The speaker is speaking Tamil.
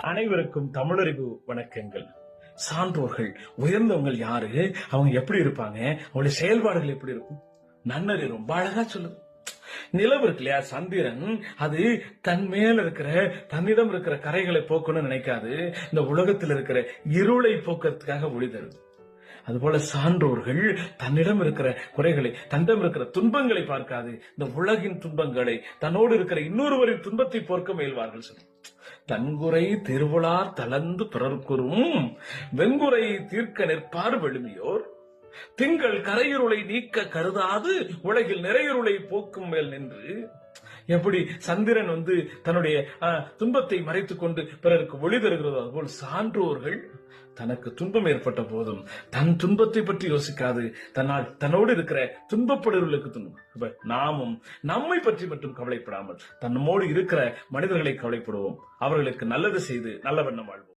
அனைவருக்கும் தமிழறிவு வணக்கங்கள். சான்றோர்கள் உயர்ந்தவங்கள் யாரு? அவங்க எப்படி இருப்பாங்க? அவங்களுடைய செயல்பாடுகள் எப்படி இருக்கும்? நன்னறி ரொம்ப அழகா சொல்லுது. நிலவு இருக்கு இல்லையா சந்திரன்? அது தன் மேல இருக்கிற தன்னிடம் இருக்கிற கரைகளை போக்கணும்னு நினைக்காது. இந்த உலகத்தில் இருக்கிற இருளை போக்குறதுக்காக ஒளி தருது அதுபோல சான்றோர்கள் தன்னிடம் இருக்கிற குறைகளை தன்னிடம் இருக்கிற துன்பங்களை பார்க்காது. இந்த உலகின் துன்பங்களை தன்னோடு இருக்கிற இன்னொருவரின் துன்பத்தை போர்க்க முயல்வார்கள் சொல்லி. தன்குறை திருவிழார் தளர்ந்து பிறர்க்குறும் வெங்குறை தீர்க்க நிற்பார் வெளுமியோர். திங்கள் கரையுருளை நீக்க கருதாது உலகில் நிறையுருளை போக்கும் மேல் நின்று. எப்படி சந்திரன் வந்து தன்னுடைய துன்பத்தை மறைத்துக் கொண்டு பிறருக்கு ஒளி தருகிறதோ அதுபோல் சான்றோர்கள் தனக்கு துன்பம் ஏற்பட்ட போதும். தன் துன்பத்தை பற்றி யோசிக்காது. தன்னால் தன்னோடு இருக்கிற துன்பப்படுவர்களுக்கு துன்பம். நாமும் நம்மை பற்றி மட்டும் கவலைப்படாமல் தன்னோடு இருக்கிற மனிதர்களை கவலைப்படுவோம். அவர்களுக்கு நல்லது செய்து நல்ல வண்ணம் வாழ்வோம்.